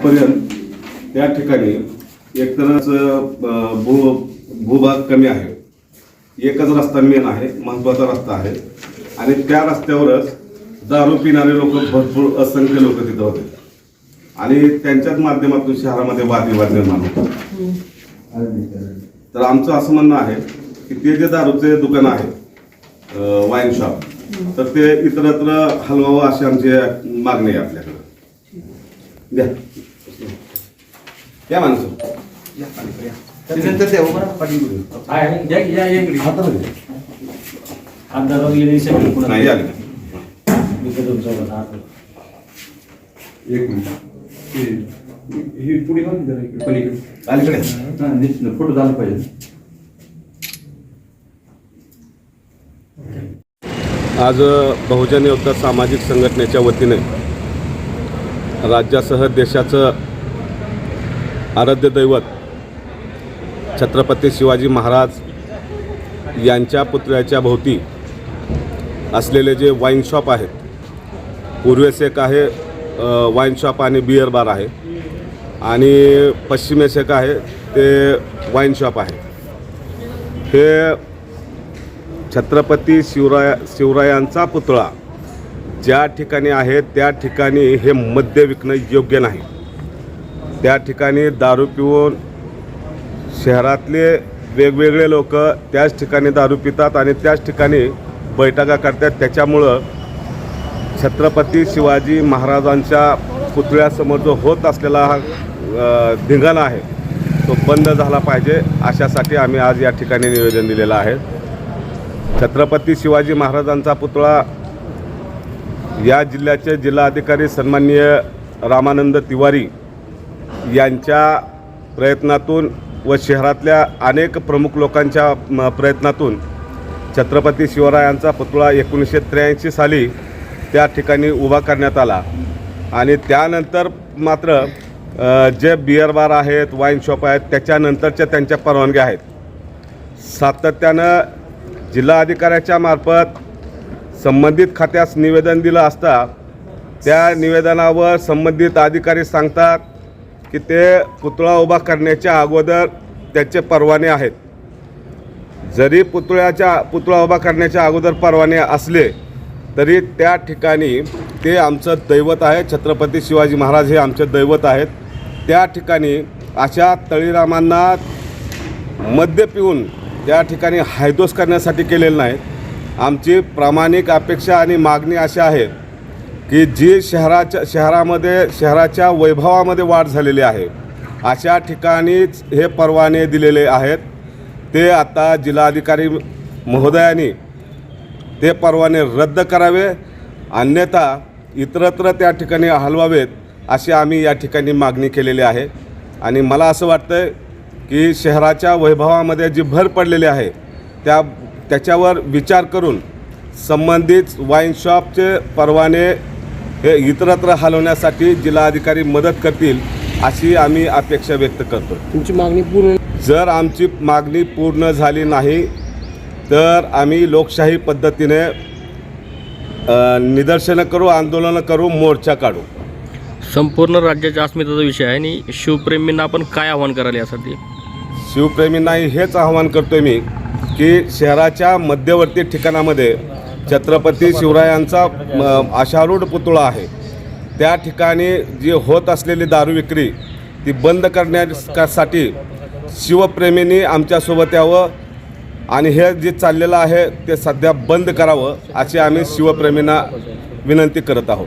आजपर्यंत त्या ठिकाणी एकतरच भू भूभाग कमी आहे. एकच रस्ता मेन आहे महत्त्वाचा रस्ता आहे. आणि त्या रस्त्यावरच दारू पिणारे लोक भरपूर असंख्य लोक तिथं होते. आणि त्यांच्याच माध्यमातून शहरामध्ये वादविवाद निर्माण होतो तर आमचं असं म्हणणं आहे की ते जे दारूचे दुकान आहे वाईन शॉप तर ते इतरत्र हलवावं अशी आमची मागणी आहे आपल्याकडे. द्या. या माणसं त्याच्यानंतर द्या उभा राहा, पाठी घेऊन. आहे, या या या इकडे. हातामध्ये. हात धरून गेले सगळे पुन्हा. नाही आले मी तर तुमच्यासोबत हात धरून. एक मिनिट हे- ही पुढे घालून जरा इकडे, पलीकडे. अलीकडे हा, निश्चित. फोटो झाला पाहिजे आज बहुजन योद्धा सामाजिक संघटनेच्या वतीने राज्यासह देशाचं आराध्य दैवत छत्रपती शिवाजी महाराज यांच्या पुतळ्याच्या भोवती असलेले जे वाईन शॉप आहेत पूर्वेस एक आहे वाईन शॉप आणि बियर बार आहे आणि पश्चिमेस एक आहे ते वाईन शॉप आहे. हे छत्रपती शिवराया शिवरायांचा पुतळा ज्या ठिकाणी आहे त्या ठिकाणी हे मद्य विकणं योग्य नाही. त्या ठिकाणी दारू पिऊन शहरातले वेगवेगळे लोक त्याच ठिकाणी दारू पितात आणि त्याच ठिकाणी बैठका करतात. त्याच्यामुळं छत्रपती शिवाजी महाराजांच्या पुतळ्यासमोर जो होत असलेला हा धिंगाणा आहे तो बंद झाला पाहिजे अशासाठी आम्ही आज या ठिकाणी निवेदन दिलेलं आहे. छत्रपती शिवाजी महाराजांचा पुतळा या जिल्ह्याचे जिल्हाधिकारी सन्माननीय रामानंद तिवारी यांच्या प्रयत्नातून व शहरातल्या अनेक प्रमुख लोकांच्या प्रयत्नातून छत्रपती शिवरायांचा पुतळा एकोणीसशे त्र्याऐंशी साली त्या ठिकाणी उभा करण्यात आला. आणि त्यानंतर मात्र जे बिअर बार आहेत वाईन शॉप आहेत त्याच्यानंतरच्या त्यांच्या परवानग्या आहेत. सातत्यानं जिल्हाधिकाऱ्याच्या मार्फत संबंधित खात्यास निवेदन दिलं असता त्या निवेदनावर संबंधित अधिकारी सांगतात की ते पुतळा उभा करण्याच्या अगोदर त्याचे परवाने आहेत. जरी पुतळ्याच्या पुतळा उभा करण्याच्या अगोदर परवाने असले तरी त्या ठिकाणी ते आमचं दैवत आहे. छत्रपती शिवाजी महाराज हे आमचे दैवत आहेत. त्या ठिकाणी अशा तळीरामांना मद्य पिऊन त्या ठिकाणी हायदोस करण्यासाठी केलेलं नाही. आमची प्रामाणिक अपेक्षा आणि मागणी अशी आहे की जी शहराच्या शहरामध्ये शहराच्या वैभवामध्ये वाढ झालेली आहे अशा ठिकाणीच हे परवाने दिलेले आहेत. ते आता जिल्हाधिकारी महोदयांनी ते परवाने रद्द करावे अन्यथा इतरत्र त्या ठिकाणी हलवावेत अशी आम्ही या ठिकाणी मागणी केलेली आहे. आणि मला असं वाटतं आहे की शहराच्या वैभवामध्ये जी भर पडलेली आहे त्या त्याच्यावर विचार करून संबंधित वाईन शॉपचे परवाने हे इतरत्र हलवण्यासाठी जिल्हाधिकारी मदत करतील अशी आम्ही अपेक्षा व्यक्त करतो तुमची मागणी पूर्ण जर आमची मागणी पूर्ण झाली नाही तर आम्ही लोकशाही पद्धतीने निदर्शनं करू आंदोलनं करू मोर्चा काढू. संपूर्ण राज्याच्या अस्मितेचा विषय आहे आणि शिवप्रेमींना आपण काय आव्हान कराल यासाठी? शिवप्रेमींनाही हेच आवाहन करतोय मी की शहराच्या मध्यवर्ती ठिकाणामध्ये छत्रपती शिवरायांचा म, पुतळा आहे. त्या ठिकाणी जी होत असलेली दारू विक्री ती बंद करण्यासाठी शिवप्रेमींनी आमच्यासोबत यावं आणि हे जे चाललेलं आहे ते सध्या बंद करावं अशी आम्ही शिवप्रेमींना विनंती करत आहोत.